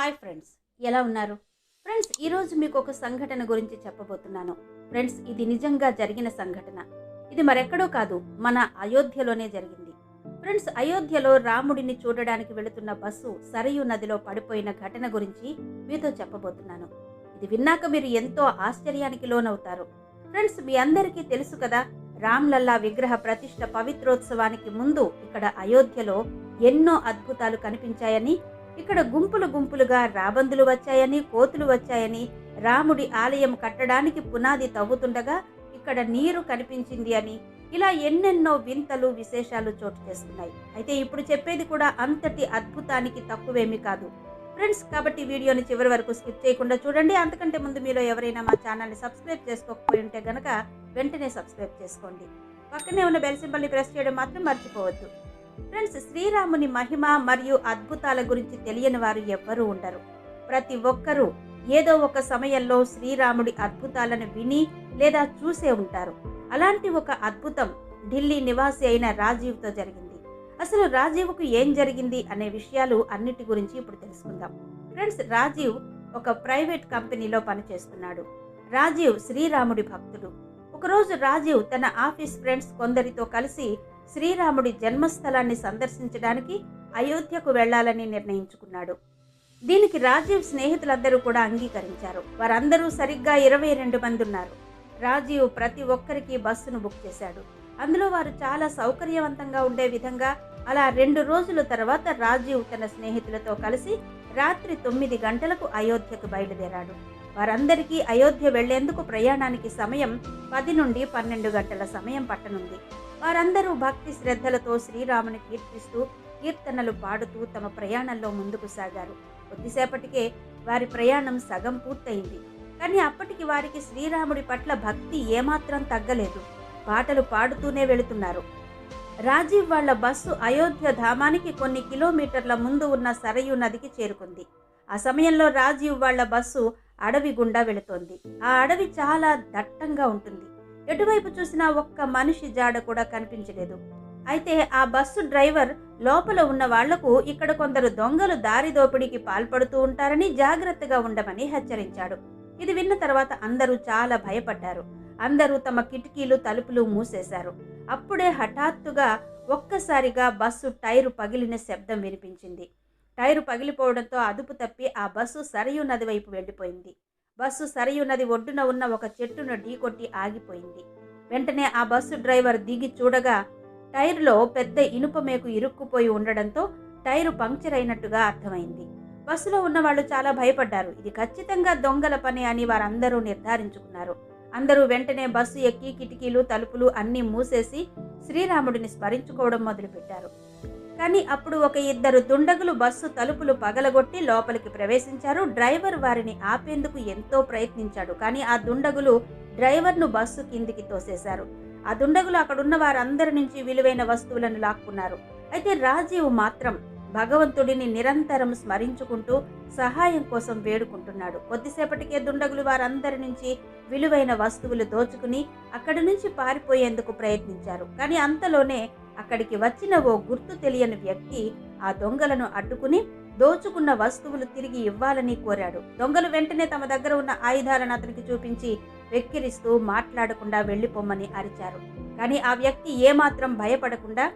Hi friends ఎలా ఉన్నారు? Friends ఈరోజు మీకు ఒక సంఘటన గురించి చెప్పబోతున్నాను. ఫ్రెండ్స్ ఇది నిజంగా జరిగిన సంఘటన. ఇది మరెక్కడో కాదు మన అయోధ్యలోనే జరిగింది. ఫ్రెండ్స్ అయోధ్యలో రాముడిని చూడడానికి వెళుతున్న బస్సు సరయు నదిలో పడిపోయిన ఘటన గురించి మీతో చెప్పబోతున్నాను. ఇది విన్నాక మీరు ఎంతో ఆశ్చర్యానికి లోనవుతారు. ఫ్రెండ్స్ మీ అందరికీ తెలుసు కదా రామ్లల్లా విగ్రహ ప్రతిష్ట పవిత్రోత్సవానికి ముందు ఇక్కడ అయోధ్యలో ఎన్నో అద్భుతాలు కనిపించాయని ఇక్కడ గుంపులు గుంపులుగా రాబందులు వచ్చాయని కోతులు వచ్చాయని రాముడి ఆలయం కట్టడానికి పునాది తవ్వుతుండగా ఇక్కడ నీరు కనిపించింది అని. ఇలా ఎన్నెన్నో వింతలు విశేషాలు చోటు చేసుకున్నాయి. అయితే ఇప్పుడు చెప్పేది కూడా అంతటి అద్భుతానికి తక్కువేమీ కాదు. ఫ్రెండ్స్ కాబట్టి వీడియోని చివరి వరకు స్కిప్ చేయకుండా చూడండి. అంతకంటే ముందు మీలో ఎవరైనా మా ఛానల్ని సబ్స్క్రైబ్ చేసుకోకపోయి ఉంటే గనక వెంటనే సబ్స్క్రైబ్ చేసుకోండి. పక్కనే ఉన్న బెల్ సింబల్ని ప్రెస్ చేయడం మాత్రం మర్చిపోవద్దు. ఫ్రెండ్స్ శ్రీరాముని మహిమ మరియు అద్భుతాల గురించి తెలియని వారు ఎవ్వరూ ఉండరు. ప్రతి ఒక్కరూ ఏదో ఒక సమయంలో శ్రీరాముడి అద్భుతాలను విని లేదా చూసే ఉంటారు. అలాంటి ఒక అద్భుతం ఢిల్లీ నివాసి అయిన రాజీవ్తో జరిగింది. అసలు రాజీవ్కు ఏం జరిగింది అనే విషయాలు అన్నిటి గురించి ఇప్పుడు తెలుసుకుందాం. ఫ్రెండ్స్ రాజీవ్ ఒక ప్రైవేట్ కంపెనీలో పనిచేస్తున్నాడు. రాజీవ్ శ్రీరాముడి భక్తుడు. ఒకరోజు రాజీవ్ తన ఆఫీస్ ఫ్రెండ్స్ కొందరితో కలిసి శ్రీరాముడి జన్మస్థలాన్ని సందర్శించడానికి అయోధ్యకు వెళ్ళాలని నిర్ణయించుకున్నాడు. దీనికి రాజీవ్ స్నేహితులందరూ కూడా అంగీకరించారు. వారందరూ సరిగ్గా ఇరవై రెండు మంది ఉన్నారు రాజీవ్ ప్రతి ఒక్కరికి బస్సును బుక్ చేశాడు. అందులో వారు చాలా సౌకర్యవంతంగా ఉండే విధంగా అలా రెండు రోజుల తర్వాత రాజీవ్ తన స్నేహితులతో కలిసి రాత్రి తొమ్మిది గంటలకు అయోధ్యకు బయలుదేరాడు. వారందరికీ అయోధ్య వెళ్ళేందుకు ప్రయాణానికి సమయం పది నుండి పన్నెండు గంటల సమయం పట్టనుంది. వారందరూ భక్తి శ్రద్ధలతో శ్రీరాముని కీర్తిస్తూ కీర్తనలు పాడుతూ తమ ప్రయాణంలో ముందుకు సాగారు. కొద్దిసేపటికే వారి ప్రయాణం సగం పూర్తయింది. కానీ అప్పటికి వారికి శ్రీరాముడి పట్ల భక్తి ఏమాత్రం తగ్గలేదు. పాటలు పాడుతూనే వెళుతున్నారు. రాజీవ్ వాళ్ళ బస్సు అయోధ్య ధామానికి కొన్ని కిలోమీటర్ల ముందు ఉన్న సరయు నదికి చేరుకుంది. ఆ సమయంలో రాజీవ్ వాళ్ళ బస్సు అడవి గుండా వెళుతోంది. ఆ అడవి చాలా దట్టంగా ఉంటుంది. ఎటువైపు చూసినా ఒక్క మనిషి జాడ కూడా కనిపించలేదు. అయితే ఆ బస్సు డ్రైవర్ లోపల ఉన్న వాళ్ళకు ఇక్కడ కొందరు దొంగలు దారి దోపిడీకి పాల్పడుతూ ఉంటారని జాగ్రత్తగా ఉండమని హెచ్చరించాడు. ఇది విన్న తర్వాత అందరూ చాలా భయపడ్డారు. అందరూ తమ కిటికీలు తలుపులు మూసేశారు. అప్పుడే హఠాత్తుగా ఒక్కసారిగా బస్సు టైరు పగిలిన శబ్దం వినిపించింది. టైరు పగిలిపోవడంతో అదుపు తప్పి ఆ బస్సు సరయు నది వైపు వెళ్ళిపోయింది. బస్సు సరయునది ఒడ్డున ఉన్న ఒక చెట్టును ఢీకొట్టి ఆగిపోయింది. వెంటనే ఆ బస్సు డ్రైవర్ దిగి చూడగా టైర్లో పెద్ద ఇనుప మేకు ఇరుక్కుపోయి ఉండడంతో టైరు పంక్చర్ అయినట్టుగా అర్థమైంది. బస్సులో ఉన్న వాళ్ళు చాలా భయపడ్డారు. ఇది ఖచ్చితంగా దొంగల పని అని వారందరూ నిర్ధారించుకున్నారు. అందరూ వెంటనే బస్సు ఎక్కి కిటికీలు తలుపులు అన్నీ మూసేసి శ్రీరాముడిని స్మరించుకోవడం మొదలుపెట్టారు. కానీ అప్పుడు ఒక ఇద్దరు దుండగులు బస్సు తలుపులు పగలగొట్టి లోపలికి ప్రవేశించారు. డ్రైవర్ వారిని ఆపేందుకు ఎంతో ప్రయత్నించాడు కానీ ఆ దుండగులు డ్రైవర్ను బస్సు కిందికి తోసేశారు. ఆ దుండగులు అక్కడున్న వారందరి నుంచి విలువైన వస్తువులను లాక్కున్నారు. అయితే రాజీవ్ మాత్రం భగవంతుడిని నిరంతరం స్మరించుకుంటూ సహాయం కోసం వేడుకుంటున్నాడు. కొద్దిసేపటికే దుండగులు వారందరి నుంచి విలువైన వస్తువులు దోచుకుని అక్కడి నుంచి పారిపోయేందుకు ప్రయత్నించారు. కానీ అంతలోనే అక్కడికి వచ్చిన ఓ గుర్తు తెలియని వ్యక్తి ఆ దొంగలను అడ్డుకుని దోచుకున్న వస్తువులు తిరిగి ఇవ్వాలని కోరాడు. దొంగలు వెంటనే తమ దగ్గర ఉన్న ఆయుధాలను అతనికి చూపించి వెక్కిరిస్తూ మాట్లాడకుండా వెళ్ళిపోమ్మని అరిచారు. కానీ ఆ వ్యక్తి ఏమాత్రం భయపడకుండా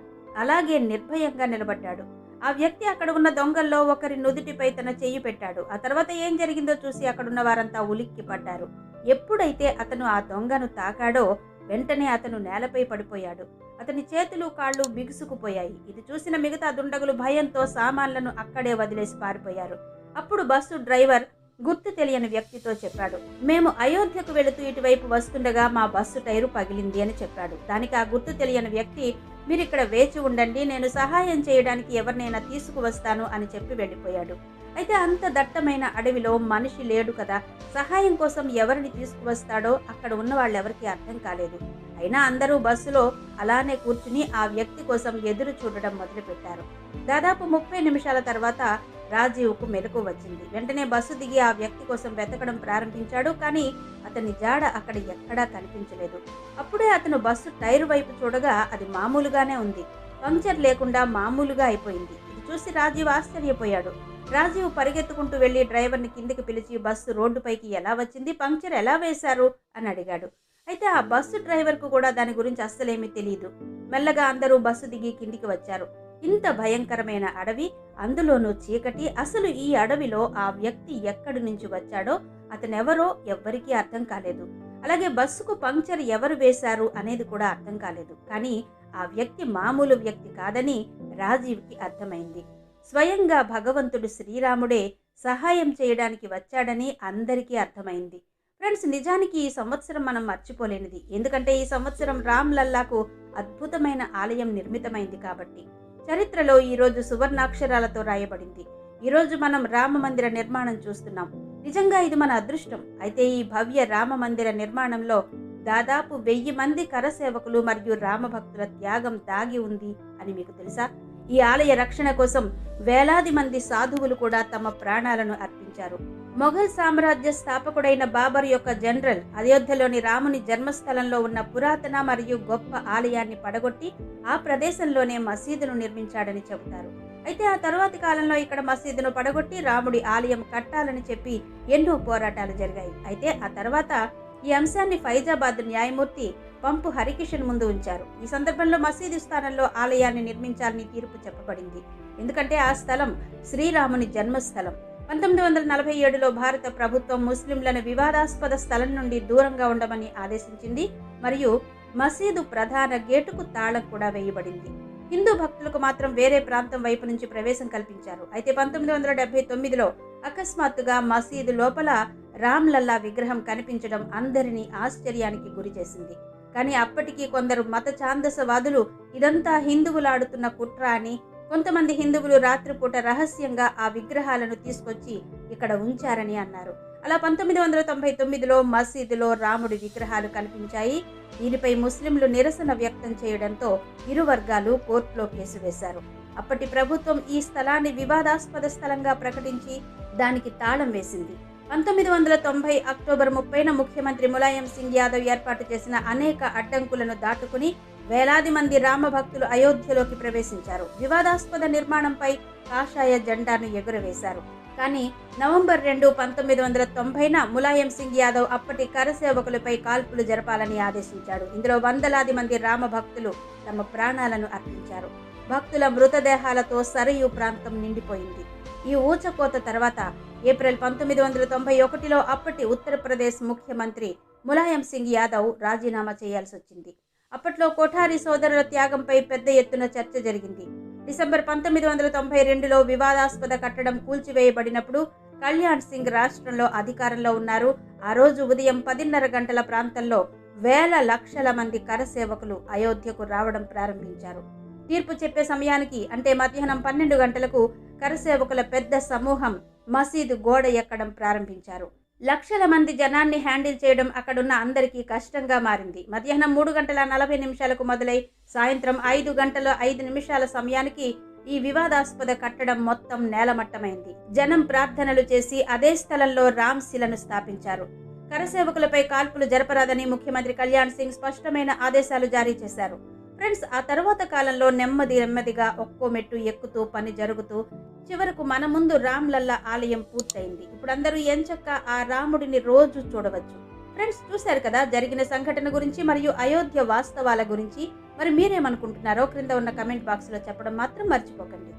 అలాగే నిర్భయంగా నిలబడ్డాడు. ఆ వ్యక్తి అక్కడ ఉన్న దొంగల్లో ఒకరి నుదుటిపై తన చెయ్యి పెట్టాడు. ఆ తర్వాత ఏం జరిగిందో చూసి అక్కడున్న వారంతా ఉలిక్కి పడ్డారు ఎప్పుడైతే అతను ఆ దొంగను తాకాడో వెంటనే అతను నేలపై పడిపోయాడు. అతని చేతులు కాళ్ళు బిగుసుకుపోయాయి. ఇది చూసిన మిగతా దుండగులు భయంతో సామాన్లను అక్కడే వదిలేసి పారిపోయారు. అప్పుడు బస్సు డ్రైవర్ గుర్తు తెలియని వ్యక్తితో చెప్పాడు మేము అయోధ్యకు వెళుతూ ఇటువైపు వస్తుండగా మా బస్సు టైరు పగిలింది అని చెప్పాడు. దానికి ఆ గుర్తు తెలియని వ్యక్తి మీరు ఇక్కడ వేచి ఉండండి నేను సహాయం చేయడానికి ఎవరినైనా తీసుకువస్తాను అని చెప్పి వెళ్ళిపోయాడు. అయితే అంత దట్టమైన అడవిలో మనిషి లేడు కదా. సహాయం కోసం ఎవరిని తీసుకువస్తాడో అక్కడ ఉన్న వాళ్ళెవరికీ అర్థం కాలేదు. అయినా అందరూ బస్సులో అలానే కూర్చుని ఆ వ్యక్తి కోసం ఎదురు చూడడం మొదలుపెట్టారు. దాదాపు ముప్పై నిమిషాల తర్వాత రాజీవ్కు మెలకు వచ్చింది. వెంటనే బస్సు దిగి ఆ వ్యక్తి కోసం వెతకడం ప్రారంభించాడు కానీ అతని జాడ అక్కడ ఎక్కడా కనిపించలేదు. అప్పుడే అతను బస్సు టైర్ వైపు చూడగా అది మామూలుగానే ఉంది. పంక్చర్ లేకుండా మామూలుగా అయిపోయింది. ఇది చూసి రాజీవ్ ఆశ్చర్యపోయాడు. రాజీవ్ పరిగెత్తుకుంటూ వెళ్ళి డ్రైవర్ని కిందికి పిలిచి బస్సు రోడ్డుపైకి ఎలా వచ్చింది? పంక్చర్ ఎలా వేశారు? అని అడిగాడు. అయితే ఆ బస్సు డ్రైవర్కు కూడా దాని గురించి అస్సలేమీ తెలియదు మెల్లగా అందరూ బస్సు దిగి కిందికి వచ్చారు. ఇంత భయంకరమైన అడవి అందులోనూ చీకటి అసలు ఈ అడవిలో ఆ వ్యక్తి ఎక్కడి నుంచి వచ్చాడో అతనెవరో ఎవ్వరికీ అర్థం కాలేదు. అలాగే బస్సుకు పంక్చర్ ఎవరు వేశారు అనేది కూడా అర్థం కాలేదు. కానీ ఆ వ్యక్తి మామూలు వ్యక్తి కాదని రాజీవ్కి అర్థమైంది. స్వయంగా భగవంతుడు శ్రీరాముడే సహాయం చేయడానికి వచ్చాడని అందరికీ అర్థమైంది. ఫ్రెండ్స్ నిజానికి ఈ సంవత్సరం మనం మర్చిపోలేనిది. ఎందుకంటే ఈ సంవత్సరం రామ్ లల్లాకు అద్భుతమైన ఆలయం నిర్మితమైంది కాబట్టి. చరిత్రలో ఈరోజు సువర్ణాక్షరాలతో రాయబడింది. ఈరోజు మనం రామ మందిర నిర్మాణం చూస్తున్నాం. నిజంగా ఇది మన అదృష్టం. అయితే ఈ భవ్య రామ మందిర నిర్మాణంలో దాదాపు వెయ్యి మంది కరసేవకులు మరియు రామభక్తుల త్యాగం దాగి ఉంది అని మీకు తెలుసా? ఈ ఆలయ రక్షణ కోసం వేలాది మంది సాధువులు కూడా తమ ప్రాణాలను అర్పించారు. మొఘల్ సామ్రాజ్య స్థాపకుడైన బాబర్ యొక్క జనరల్ అయోధ్యలోని రాముని జన్మస్థలంలో ఉన్న పురాతన మరియు గొప్ప ఆలయాన్ని పడగొట్టి ఆ ప్రదేశంలోనే మసీదును నిర్మించాడని చెబుతారు. అయితే ఆ తరువాతి కాలంలో ఇక్కడ మసీదును పడగొట్టి రాముడి ఆలయం కట్టాలని చెప్పి ఎన్నో పోరాటాలు జరిగాయి. అయితే ఆ తర్వాత ఈ అంశాన్ని ఫైజాబాద్ న్యాయమూర్తి పంపు హరికిషన్ ముందు ఉంచారు. ఈ సందర్భంలో మసీదు స్థానంలో ఆలయాన్ని నిర్మించాలని తీర్పు చెప్పబడింది. ఎందుకంటే ఆ స్థలం శ్రీరాముని జన్మస్థలం. పంతొమ్మిది వందల నలభై ఏడులో భారత ప్రభుత్వం ముస్లింలను వివాదాస్పద స్థలం నుండి దూరంగా ఉండమని ఆదేశించింది. మరియు మసీదు ప్రధాన గేటుకు తాళం కూడా వేయబడింది. హిందూ భక్తులకు మాత్రం వేరే ప్రాంతం వైపు నుంచి ప్రవేశం కల్పించారు. అయితే పంతొమ్మిది వందల డెబ్బై తొమ్మిదిలో అకస్మాత్తుగా మసీదు లోపల రామ్లల్లా విగ్రహం కనిపించడం అందరినీ ఆశ్చర్యానికి గురి చేసింది కానీ అప్పటికీ కొందరు మత ఛాందసవాదులు ఇదంతా హిందువులాడుతున్న కుట్ర అని కొంతమంది హిందువులు రాత్రిపూట రహస్యంగా ఆ విగ్రహాలను తీసుకొచ్చి ఇక్కడ ఉంచారని అన్నారు. అలా పంతొమ్మిది వందల తొంభై తొమ్మిదిలో మసీదులో రాముడి విగ్రహాలు కనిపించాయి. దీనిపై ముస్లింలు నిరసన వ్యక్తం చేయడంతో ఇరు వర్గాలు కోర్టులో కేసు వేశారు. అప్పటి ప్రభుత్వం ఈ స్థలాన్ని వివాదాస్పద స్థలంగా ప్రకటించి దానికి తాళం వేసింది. పంతొమ్మిది వందల తొంభై అక్టోబర్ ముప్పైన ముఖ్యమంత్రి ములాయం సింగ్ యాదవ్ ఏర్పాటు చేసిన అనేక అడ్డంకులను దాటుకుని వేలాది మంది రామభక్తులు అయోధ్యలోకి ప్రవేశించారు. వివాదాస్పద నిర్మాణంపై కాషాయ జెండాను ఎగురవేశారు. కానీ నవంబర్ రెండు పంతొమ్మిది వందల తొంభైన ములాయం సింగ్ యాదవ్ అప్పటి కరసేవకులపై కాల్పులు జరపాలని ఆదేశించాడు. ఇందులో వందలాది మంది రామ భక్తులు తమ ప్రాణాలను అర్పించారు. భక్తుల మృతదేహాలతో సరయు ప్రాంతం నిండిపోయింది. ఈ ఊచకోత తర్వాత ఏప్రిల్ పంతొమ్మిది వందల తొంభై ఒకటిలో అప్పటి ఉత్తరప్రదేశ్ ముఖ్యమంత్రి ములాయం సింగ్ యాదవ్ రాజీనామా చేయాల్సి వచ్చింది. అప్పట్లో కోఠారి సోదరుల త్యాగంపై పెద్ద ఎత్తున చర్చ జరిగింది. డిసెంబర్ పంతొమ్మిది వందల తొంభై రెండులో వివాదాస్పద కట్టడం కూల్చివేయబడినప్పుడు కళ్యాణ్ సింగ్ రాష్ట్రంలో అధికారంలో ఉన్నారు. ఆ రోజు ఉదయం పదిన్నర గంటల ప్రాంతంలో వేల లక్షల మంది కరసేవకులు అయోధ్యకు రావడం ప్రారంభించారు. తీర్పు చెప్పే సమయానికి అంటే మధ్యాహ్నం పన్నెండు గంటలకు కరసేవకుల పెద్ద సమూహం మసీదు గోడ ఎక్కడం ప్రారంభించారు. లక్షల మంది జనాన్ని హ్యాండిల్ చేయడం అక్కడున్న అందరికీ కష్టంగా మారింది. మధ్యాహ్నం మూడు గంటల నలభై నిమిషాలకు మొదలై సాయంత్రం ఐదు గంటల ఐదు నిమిషాల సమయానికి ఈ వివాదాస్పద కట్టడం మొత్తం నేలమట్టమైంది. జనం ప్రార్థనలు చేసి అదే స్థలంలో రామ్ శిలను స్థాపించారు. కరసేవకులపై కాల్పులు జరపరాదని ముఖ్యమంత్రి కళ్యాణ్ సింగ్ స్పష్టమైన ఆదేశాలు జారీ చేశారు. ఫ్రెండ్స్ ఆ తరువాత కాలంలో నెమ్మది నెమ్మదిగా ఒక్కో మెట్టు ఎక్కుతూ పని జరుగుతూ చివరకు మన ముందు రామ్లల్లా ఆలయం పూర్తయింది. ఇప్పుడు అందరూ ఎంచక్క ఆ రాముడిని రోజు చూడవచ్చు. ఫ్రెండ్స్ చూశారు కదా జరిగిన సంఘటన గురించి మరియు అయోధ్య వాస్తవాల గురించి. మరి మీరేమనుకుంటున్నారో క్రింద ఉన్న కమెంట్ బాక్స్లో చెప్పడం మాత్రం మర్చిపోకండి.